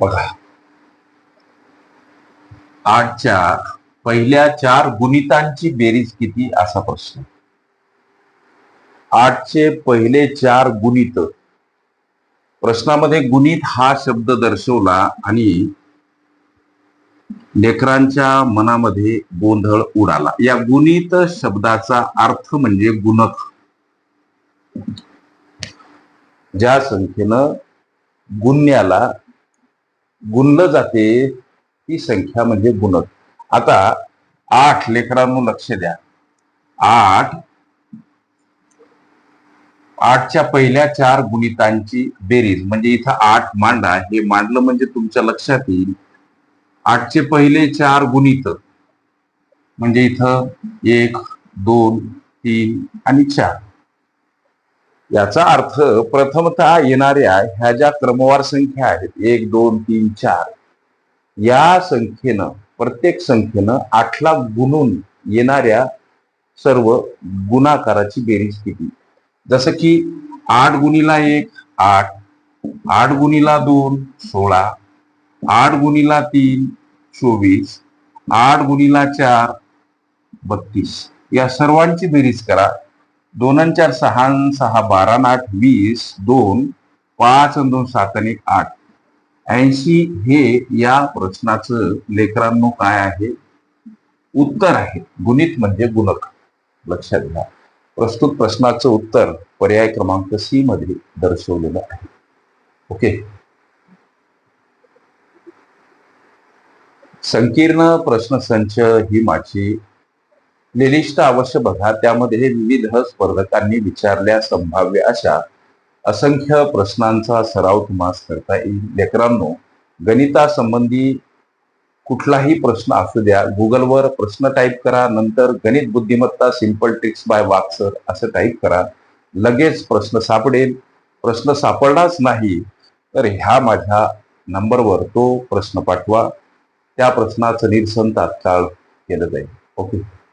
बघा. आठच्या पहिल्या चार गुणितांची बेरीज किती? असा प्रश्न. आठचे पहिले चार गुणित. प्रश्नामध्ये गुणित हा शब्द दर्शवला आणि लेकरांच्या मनामध्ये गोंधळ उडाला. या गुणित शब्दाचा अर्थ म्हणजे गुणक. ज्या संख्येनं गुण्याला गुणलं जाते ती संख्या म्हणजे गुणक. आता आठ लेकरांनो लक्ष द्या. आठ आठच्या पहिल्या चार गुणितांची बेरीज म्हणजे इथं आठ मांडा. हे मांडलं म्हणजे तुमच्या लक्षात येईल. आठचे पहिले चार गुणित म्हणजे इथं एक दोन तीन आणि चार. याचा अर्थ प्रथमतः येणाऱ्या ह्या ज्या क्रमवार संख्या आहेत एक दोन तीन चार या संख्येनं प्रत्येक संख्येनं आठला गुणून येणाऱ्या सर्व गुणाकाराची बेरीज किती जसं की आठ गुणीला एक आठ आठ गुणीला दोन सोळा आठ गुणीला तीन चोवीस आठ गुणीला चार बत्तीस या सर्वांची बेरीज करा. दोन आणि चार सहा सहा बारा आठ वीस दोन पाच दोन सात आणि आठ. ऐंशी हे या प्रश्नाचं लेकरांनो काय आहे? उत्तर आहे. गुणित म्हणजे गुणक. लक्षात घ्या. प्रस्तुत प्रश्नाचं उत्तर पर्याय क्रमांक सी मध्ये दर्शवलेलं आहे. ओके? संकीर्ण प्रश्नसंच ही माझी लिलिष्ट अवश्य बघा. त्यामध्ये विविध स्पर्धकांनी विचारल्या संभाव्य अशा असंख्य प्रश्नांचा सराव तुम्हाला करता येईल. लेकरांनो गणितासंबंधी कुठलाही प्रश्न असू द्या गुगलवर प्रश्न टाईप करा नंतर गणित बुद्धिमत्ता सिंपल ट्रिक्स बाय वाक्सर असं टाईप करा. लगेच प्रश्न सापडेल. प्रश्न सापडलाच नाही तर ह्या माझ्या नंबरवर तो प्रश्न पाठवा. त्या प्रश्नाचं निरसन तात्काळ केलं जाईल. ओके.